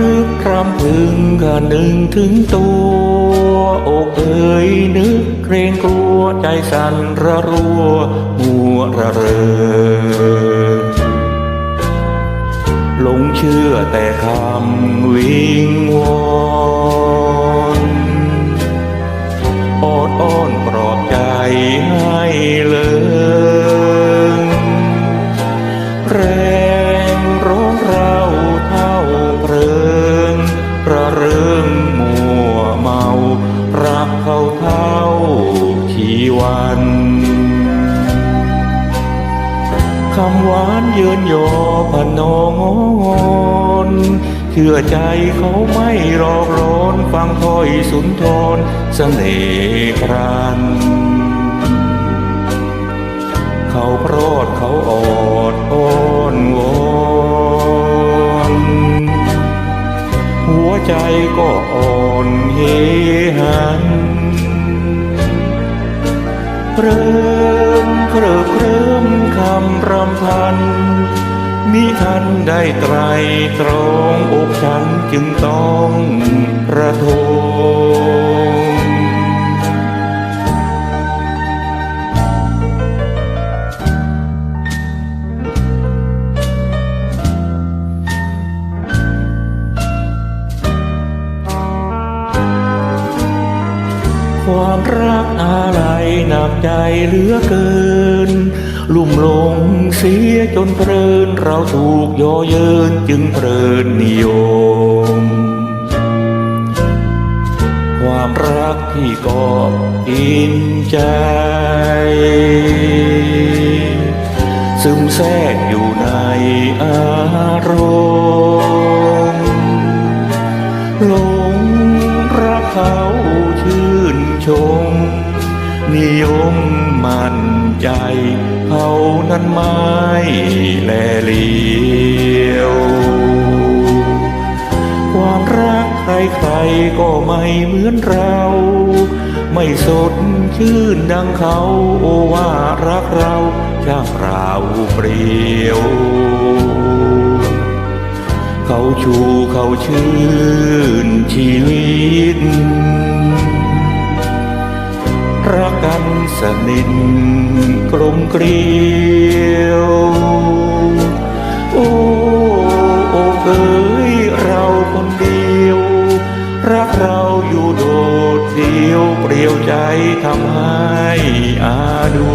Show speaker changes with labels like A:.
A: นึกรำพึงก็นึงถึงตัวอกเอ๋ยนึกเกรงกลัวใจสั่นระรัวมัวระเรอหลงเชื่อแต่คำวิงว วันคำหวานเยินยอพนอนเชื่อใจเขาไม่รอกร้อนฟังถ้อยสุนทรเสน่ห์พรันเขาโปรดเขาอดอ้อนวอนหัวใจก็อ่อนเฮหัน เริ่มเคริบเริ่มคำรำพัน มิทันได้ไตรตรองอกฉันจึงต้องระทม ความรักอะไรหนักใจเหลือเกิน ลุ่มหลงเสียจนเพลิน เราถูกย่อเยินจึงเพลินนิยม ความรักที่ก็กินใจ ซึมแทรกอยู่ในอารมณ์ นิยมมั่นใจเขานั้นไม่แลเลียว ความรักใครๆก็ไม่เหมือนเรา ไม่สดชื่นดังเขาโอว่ารักเราช่างเราเปรียว เขาชูเขาชื่นชีวิต สนิทกลมเกลียวโอ้โอ้เอ๋ยเราคนเดียว รักเราอยู่โดดเดียวเปลี่ยวใจทำให้อาดู